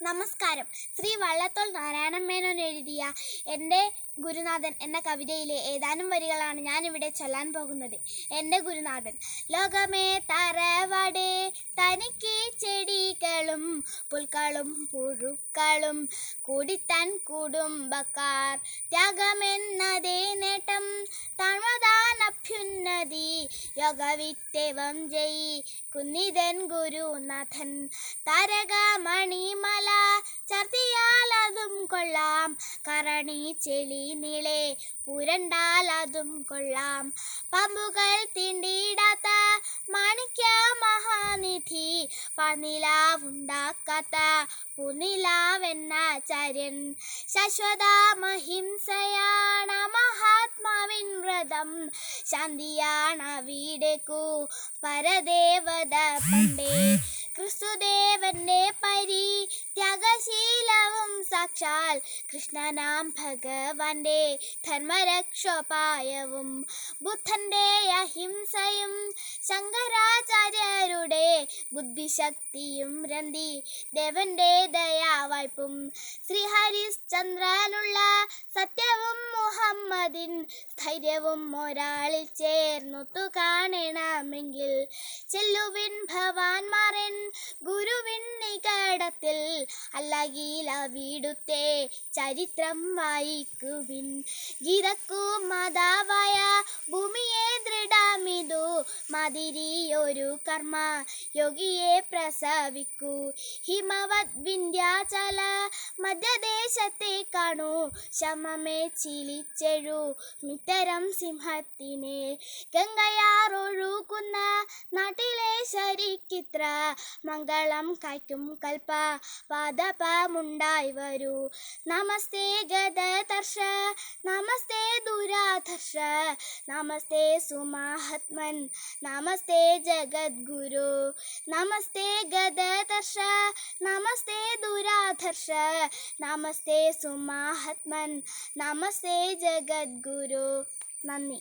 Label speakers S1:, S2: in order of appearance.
S1: നമസ്കാരം. ശ്രീ വള്ളത്തോൾ നാരായണൻ മേനോൻ എഴുതിയ എന്റെ ഗുരുനാഥൻ എന്ന കവിതയിലെ ഏതാനും വരികളാണ് ഞാനിവിടെ ചൊല്ലാൻ പോകുന്നത്. എന്റെ ഗുരുനാഥൻ ലോകമേ തറവാട് തനിക്ക് ചെടികളും പുൽക്കളും പുഴുക്കളും കൂടിത്താൻ കുടുംബക്കാർ. ത്യാഗമെന്നതേ നേട്ടം താഴ്മതാനഭ്യുന്നതി യോഗവിത്തേവം ജയി കുന്നിതൻ ഗുരുനാഥൻ. അതും കൊള്ളാം. കരണി ചെളി നിളെ പുരണ്ടാൽ അതും കൊള്ളാം. പമ്പുകൾ തിണ്ടിയിടാത്ത മാണിക്യ മഹാനിധി പനിലാവുണ്ടാക്കാത്ത പുനിലാവെന്നാചാര്യൻ ശാശ്വതമഹിംസയാണ് മഹാത്മാവിൻ വ്രതം. ശാന്തിയാണ് അവിടേക്കു പരദേവത പണ്ടേ. ക്രിസ്തുദേവന്റെ പരി ത്യാഗശീലവും സാക്ഷാൽ കൃഷ്ണനാം ഭഗവാന്റെ ധർമ്മരക്ഷോപായവും. ബുദ്ധന്റെ അഹിംസയും ശങ്കരാചാര്യരുടെ ബുദ്ധിശക്തിയും രന്തി ദേവന്റെ ദയാവായ്പും. ശ്രീഹരിശ്ചന്ദ്രനുള്ള സത്യവും മുഹമ്മദിൻ സ്ഥൈര്യവും ഒരാളിൽ ചേർന്നൊത്തു കാണണമെങ്കിൽ. ചെല്ലുവിൻ ഭവാൻമാരൻ ഗുരുവിൻ നികടത്തിൽ അല്ലകീല വീടുത്തെ ചരിത്രം വായിക്കുവിൻ. ഗീതക്കു മാതാവായ ഭൂമിയെ ദൃഢമിതു. മതിരിയൊരു കർമ്മ യോഗിയെ പ്രസവിക്കൂ. ഹിമവത് വിന്ധ്യാചല മധ്യദേശത്തെ കാണൂ. ശമമേ ചിലിച്ചെഴു മിത്തരം സിംഹത്തിനെ. ഗംഗയാറൊഴുകുന്ന നാട്ടിലെ ശരിക്കിത്ര മംഗളം കായ്ക്കും കൽപ്പ പാദപമുണ്ടായി വരൂ. നമസ്തേ ഗതർഷ നമസ്തേ ദുരാധർഷ നമസ്തേ സുമാഹാത്മൻ നമസ്തേ ജഗദ്ഗുരു നമസ്തേ ഗതർഷ നമസ്തേ ദുരാധർഷ നമസ്തേ സുമാഹാത്മൻ നമസ്തേ ജഗദ്ഗുരു. നന്ദി.